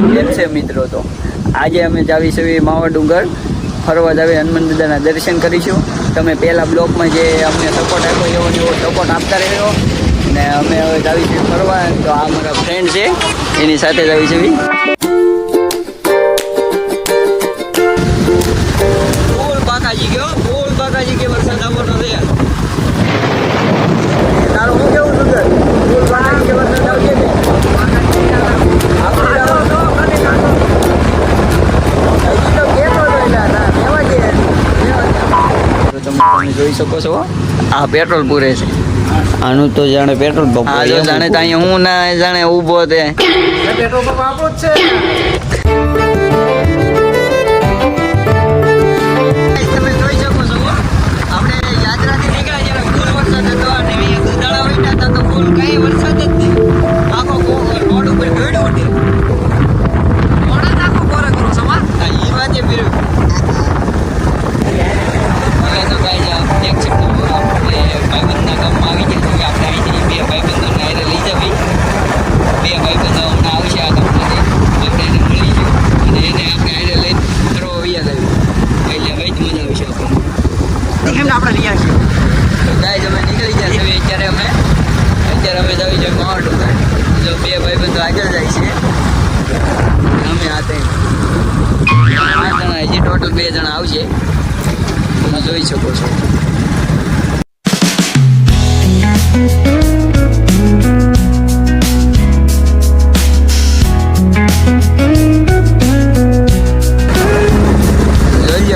કેમ છે મિત્રો તો? આજે અમે જાવીશું એ માવા ડુંગર. ફરવા જાવી હનુમાન દાદાના દર્શન કરીશું. તમે પહેલા બ્લોકમાં જે અમને સપોર્ટ આપ્યો એવો જેવો સપોર્ટ આપતા રહ્યો ને અમે હવે જાવીશું ફરવા. તો આ મારા ફ્રેન્ડ છે. એની સાથે જાવીશું. બોલ તમે તમે જોઈ શકો છો. આ પેટ્રોલ પૂરે છે. આનું તો જાણે પેટ્રોલ પંપ જાણે તો અહીંયા હું ના જાણે ઊભો તે. તમે બે જણા આવશે તમે જોઈ શકો છો. જોઈ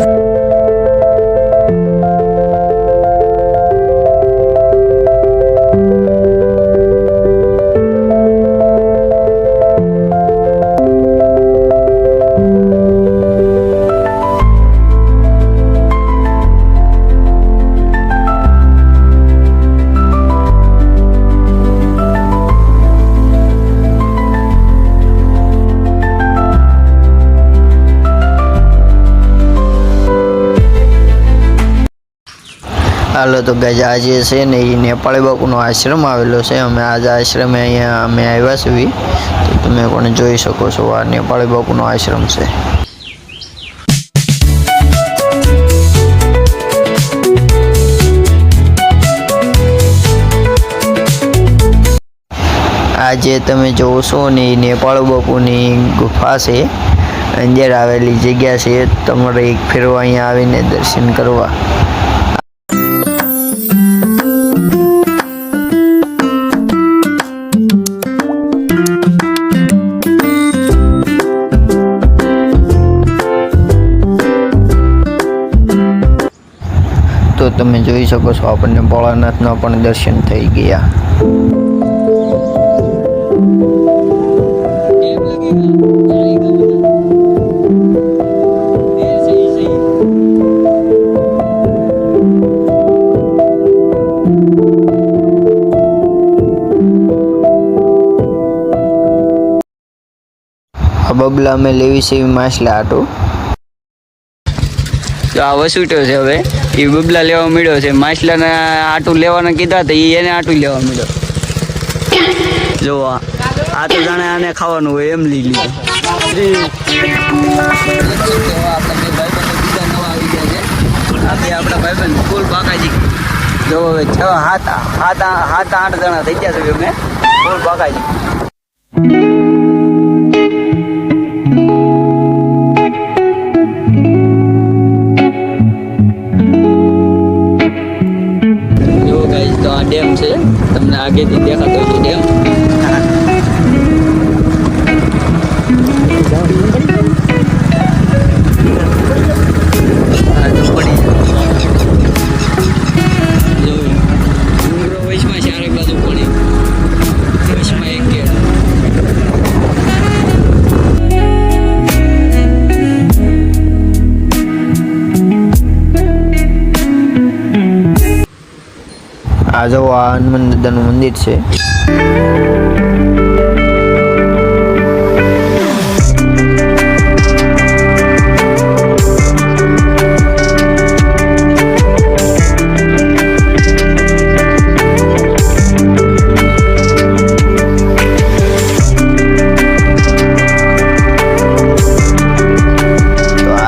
લો હાલો તો ગાય આજે છે ને એ નેપાળી બાપુનો આશ્રમ આવેલો છે. અમે આજે આશ્રમે અહીંયા, અમે આવ્યા છીએ તો તમે પણ જોઈ શકો છો, આ નેપાળી બાપુનો આશ્રમ છે. આ જે તમે જોવો ને એ નેપાળ બાપુની ગુફા છે. અંદર આવેલી જગ્યા છે. તમારે એક ફેરવા અહીંયા આવીને દર્શન કરવા. તમે જોઈ શકો છો આપણને ભોળાનાથના પણ દર્શન થઈ ગયા. બબલા મેં લેવી સેવી માછલા હતું તો આ વસૂટ્યો છે હવે. એ બબલા લેવા મળ્યો છે. માછલાને આટું લેવાના કીધા તો એ એને આટું લેવા મળ્યો. જો આ તો જાણે આને ખાવાનું હોય એમ લઈ લીધું. આપણા ભાઈબંધ ફૂલ બાકાજી જો હવે છ હાથ હાથ હાથ આઠ જણા થઈ ગયા છે અમે. ફૂલ બાકાજી તમને આગેથી દેખાતો છે ડેમ આ જો આ હનુમાન દાદાનું મંદિર છે.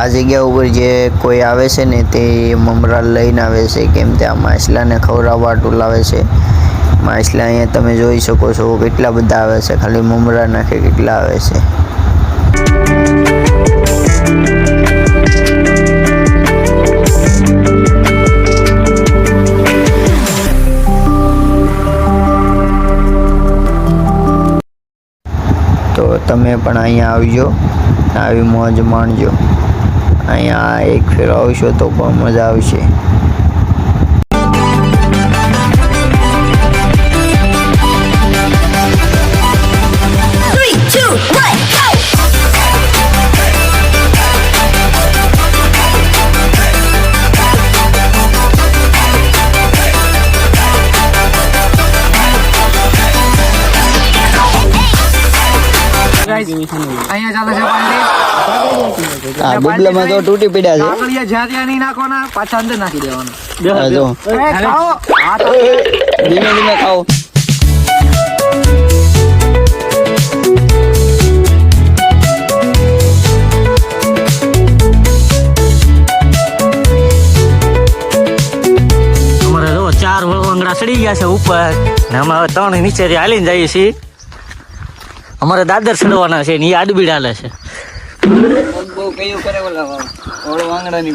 આ જગ્યા ઉપર જે કોઈ આવે છે ને તે મમરા લઈને આવે છે, કેમ કે આ માછલાને ખવડાવવા ટોલાવે છે. માછલા અહીંયા તમે જોઈ શકો છો કેટલા બધા આવે છે, ખાલી મમરા નાખે કેટલા આવે છે. તો તમે પણ અહીંયા આવજો, આવી મોજ માણજો. અહીંયા એક ફેર આવશો તો પણ મજા આવશે. અહીંયા ચાલે છે પાર્ટી આ બબલામાં તો તૂટી પડ્યા છે. કાકડિયા જ્યાં ત્યાં નહીં નાખવાના પાછા અંદર નાખી દેવાના. જો એ, ખાઓ. આ તો ધીમે ધીમે ખાઓ. ચાર વંગડા ચડી ગયા છે ઉપર ને અમે ત્રણ નીચેથી હાલીને જઈએ છીએ. અમારે દાદર ચડવાના છે ને એ આડબીડ હાલે છે. વાંગડાની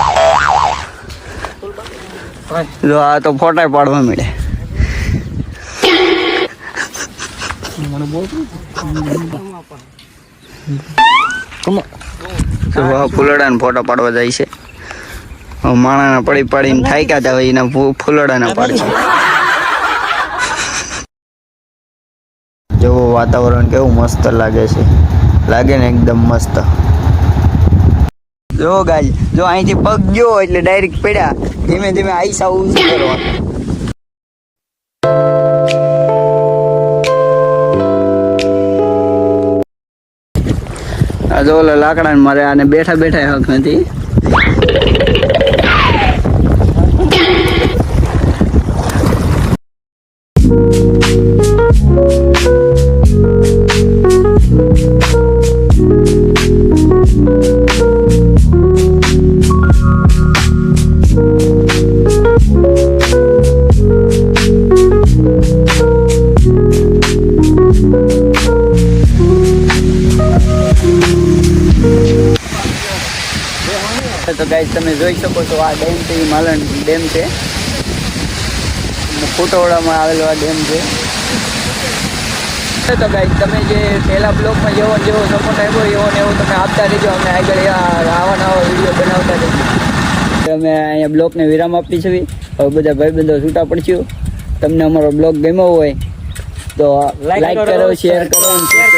જો આ તો ફોટા પાડવા મળે. ફૂલડાના ફોટા પાડવા જાય છે. માણાના પડી પાડીને થાક્યા હતા એના ફૂલડાના પાડશે. જેવું વાતાવરણ કેવું મસ્ત લાગે છે. લાગે ને એકદમ મસ્ત. જો ગાય જો અહીંથી પગ ગયો એટલે ડાયરેક્ટ પડ્યા. ધીમે ધીમે આઈસા ઊંચી કરવા? આ જો લાકડા મારે આને બેઠા બેઠા હક નથી. તો તમે જોઈ શકો છો આ ડેમ છે માલણ ડેમ છે. ફોટોવાડામાં આવેલો આ ડેમ છે. તો ગાઈસ તમે જે પહેલાં બ્લોગમાં જેવો જેવો સપોર્ટ આવ્યો એવો ને એવો તમે આપતા રહેજો. અમે આગળ આવા નવા વીડિયો બનાવતા રહેજો અમે અહીંયા બ્લોગને વિરામ આપી છે. હવે બધા ભાઈબંધો છૂટા પડશું. તમને અમારો બ્લોગ ગમ્યો હોય તો લાઈક કરો શેર કરો અને